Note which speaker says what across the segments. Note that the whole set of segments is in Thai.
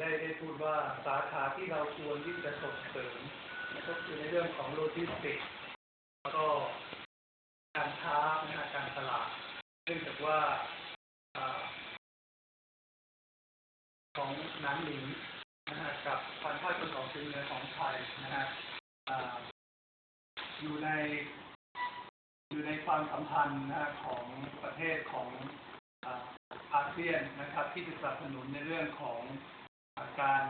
Speaker 1: ได้ได้พูดว่าสาขาที่เราควรที่จะส่งเสริมก็คือในเรื่องของโลจิสติกส์แล้วก็การค้านะฮะการตลาดเนื่องจากว่าอของนังหลิงนะฮะกับทางภาคตะวันออกเฉียงเนือของไทยนะฮะอยู่ในอยู่ในความสัมพันธ์นะฮะของประเทศของอาเซียนนะครับที่จะสนับสนุนในเรื่องของ การ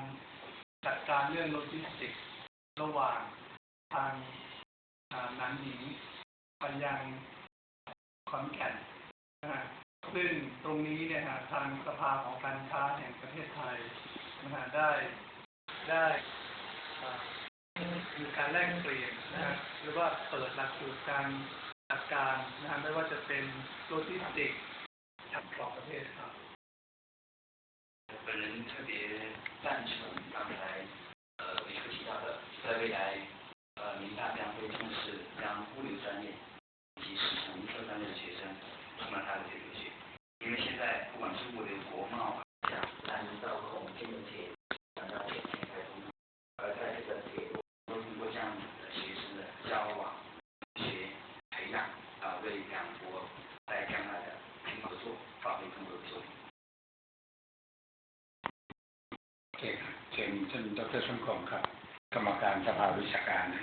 Speaker 1: จัดการเรื่องโลจิสติกส์ระหว่างทางหนันหญิงไปยังขอนแก่นนะฮะซึ่งตรงนี้เนี่ยฮะทางสภาของการค้าแห่งประเทศไทยนะฮะได้ได้มีการแลกเปลี่ยนนะฮะหรือว่าเปิดหลักสูตรการจัดการนะฮะไม่ว่าจะเป็นโลจิสติก
Speaker 2: 本人特别赞成刚才呃李科提到的，在未来呃民大将会重视将物流专业以及市场营销专业的学生送到他的这个学，因为现在不管是物流、国贸，
Speaker 3: 南到孔径的铁路，南到铁线开通，而在这个铁路
Speaker 2: 都通过这样子的学生的交往、学、培养啊，为两国在将来的合作发挥更多的作用。
Speaker 4: เชิญท่านดรสมคมครับ กรรมการสภาวิชาการนะ